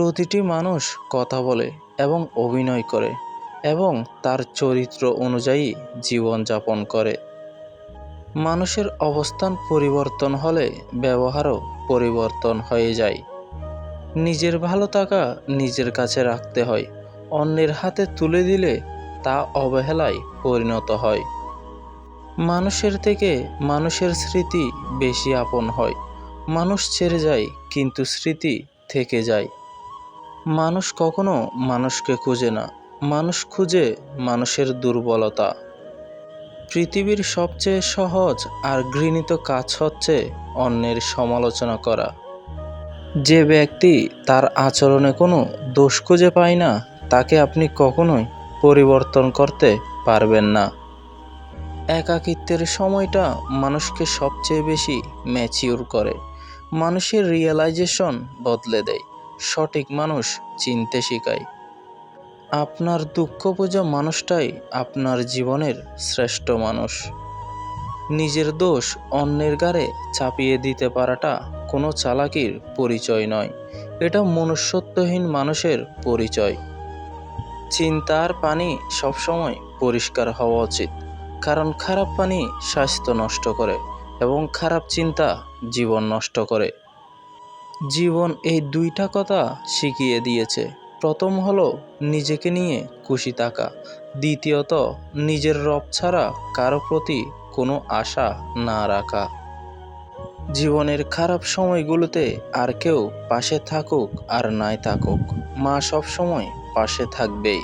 প্রতিটি মানুষ কথা বলে এবং অভিনয় করে এবং তার চরিত্র অনুযায়ী জীবনযাপন করে। মানুষের অবস্থান পরিবর্তন হলে ব্যবহারও পরিবর্তন হয়ে যায়। নিজের ভালো থাকা নিজের কাছে রাখতে হয়, অন্যের হাতে তুলে দিলে তা অবহেলায় পরিণত হয়। মানুষের থেকে মানুষের স্মৃতি বেশি আপন হয়। মানুষ ছেড়ে যায়, কিন্তু স্মৃতি থেকে যায়। মানুষ কখনো মানুষকে খুঁজে না। মানুষ খুঁজে মানুষের দুর্বলতা। পৃথিবীর সবচেয়ে সহজ আর ঘৃণিত কাজ হচ্ছে অন্যের সমালোচনা করা। যে ব্যক্তি তার আচরণে কোনো দোষ খুঁজে পায় না, তাকে আপনি কখনোই পরিবর্তন করতে পারবেন না। একাকিত্বের সময়টা মানুষকে সবচেয়ে বেশি ম্যাচিউর করে। মানুষের রিয়েলাইজেশন বদলে দেয়। সঠিক মানুষ চিনতে শেখায়। আপনার দুঃখ বোঝা মানুষটাই আপনার জীবনের শ্রেষ্ঠ মানুষ। নিজের দোষ অন্যের গাড়ে চাপিয়ে দিতে পারাটা কোনো চালাকির পরিচয় নয়। এটা মনুষ্যত্বহীন মানুষের পরিচয়। চিন্তার পানি সবসময় পরিষ্কার হওয়া উচিত, কারণ খারাপ পানি স্বাস্থ্য নষ্ট করে এবং খারাপ চিন্তা জীবন নষ্ট করে। জীবন এই দুইটা কথা শিখিয়ে দিয়েছে। প্রথম হলো, নিজেকে নিয়ে খুশি থাকা। দ্বিতীয়ত, নিজের রব ছাড়া কারও প্রতি কোনো আশা না রাখা। জীবনের খারাপ সময়গুলোতে আর কেউ পাশে থাকুক আর নাই থাকুক। মা সব সময় পাশে থাকবেই।